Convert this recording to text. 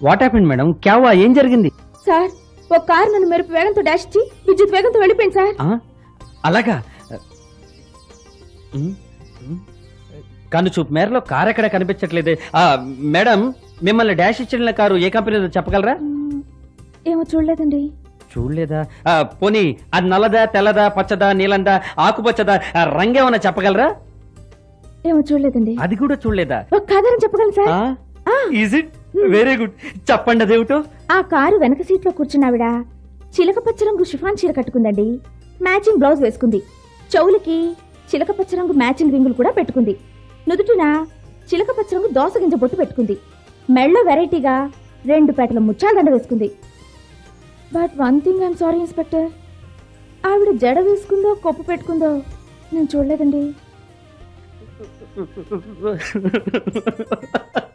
What happened madam క్యావా ఏం జరిగింది sir ఒక కారు నన్ను మెరుపు వేగంతో డాష్ ఇచ్చి విద్యుత్ వేగంతో వెళ్ళిపోయింది సార్ ఆ? అలాగా? ఉమ్, ఉమ్. కన్ను చూపు మేరలో కారు ఎక్కడ కనిపించట్లేదే. ఆ, మేడం మిమ్మల్ని డాష్ ఇచ్చిన కారు ఏ కంపెనీదో చెప్పగలరా? మ్మ్, ఏమో చూడలేదండి. చూడలేదా? ఆ, పోనీ అది నల్లదా తెల్లదా పచ్చదా నీలందా ఆకుపచ్చదా రంగేమన్నా చెప్పగలరా? ఏమో చూడలేదండి. అది కూడా చూడలేదా? కాదని చెప్పగలను సార్ ఇట్ వెరీ గుడ్. చెప్పండి అదేమిటో? ఆ కారు వెనక సీట్లో కూర్చున్నావిడ. చిలక పచ్చ రంగు షిఫాన్ చీర కట్టుకుందండి. మ్యాచింగ్ బ్లౌజ్ వేసుకుంది. చెవులకి చిలక పచ్చ రంగు మ్యాచింగ్ రింగులు కూడా పెట్టుకుంది. నుదుటిన చిలక పచ్చ రంగు దోస గింజ బొట్టు పెట్టుకుంది. మెళ్ళ వెరైటీగా రెండు పేటల ముచ్చాల దండ వేసుకుంది. But one thing I'm sorry inspector ఆవిడ జడ వేసుకుందో కొప్పు పెట్టుకుందో నేను చూడలేదండి.